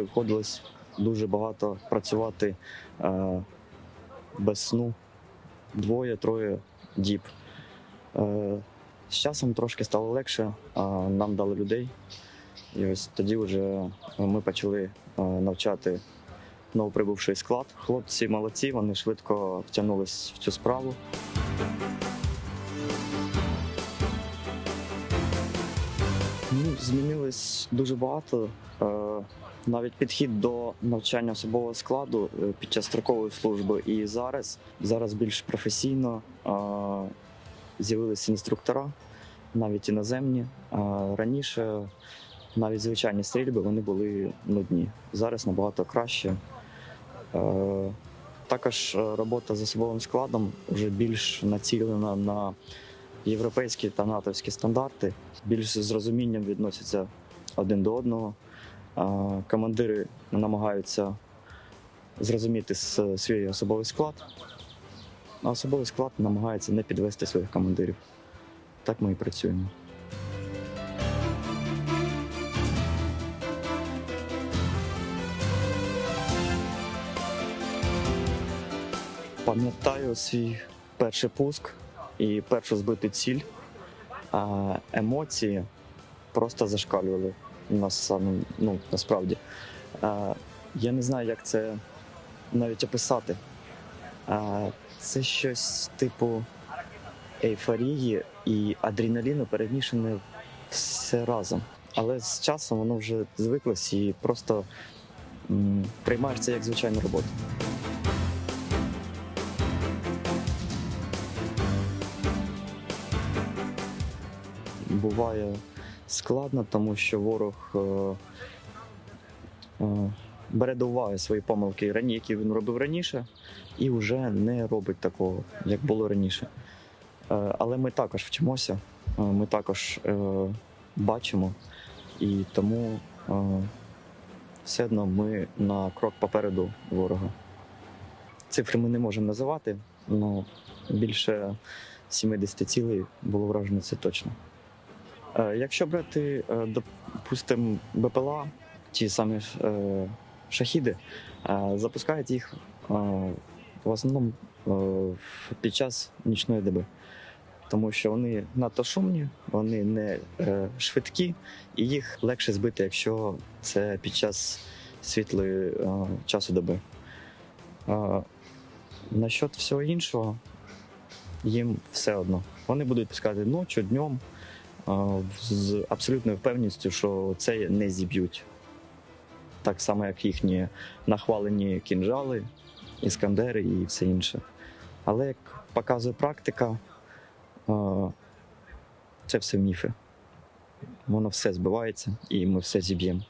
приходилось дуже багато працювати е, без сну двоє-троє діб. Е, з часом трошки стало легше, а нам дали людей. І ось тоді вже ми почали е, навчати новоприбувший склад. Хлопці молодці, вони швидко втягнулись в цю справу. Змінилось дуже багато. Е, Навіть підхід до навчання особового складу е, під час строкової служби і зараз зараз більш професійно е, з'явилися інструктора, навіть іноземні. Раніше навіть звичайні стрільби вони були нудні. Зараз набагато краще. Також робота з особовим складом вже більш націлена на європейські та натовські стандарти, більш з розумінням відносяться один до одного. Командири намагаються зрозуміти свій особовий склад, а особовий склад намагається не підвести своїх командирів. Так ми і працюємо. Пам'ятаю свій перший пуск і першу збиту ціль. А емоції просто зашкалювали нас саме, ну, насправді. Я не знаю, як це навіть описати. Це щось типу ейфорії і адреналіну перемішане все разом. Але з часом воно вже звиклось і просто приймаєш це як звичайну роботу. Буває складно, тому що ворог е, е, бере до уваги свої помилки, які він робив раніше, і вже не робить такого, як було раніше. Е, але ми також вчимося, ми також бачимо, і тому все одно ми на крок попереду ворога. Цифри ми не можемо називати, але більше 70 цілей було вражено, це точно. Е, Якщо брати, е, допустимо, БПЛА, ті самі е, шахіди, запускають їх в основному під час нічної доби. Тому що вони надто шумні, вони не швидкі, і їх легше збити, якщо це під час світлої часу доби. Насчет всього іншого, їм все одно. Вони будуть пускати ночі, днем з абсолютною впевненістю, що це не зіб'ють. Так само, як їхні нахвалені кінжали, іскандери і все інше. Але як показує практика, це все міфи. Воно все збивається і ми все зіб'ємо.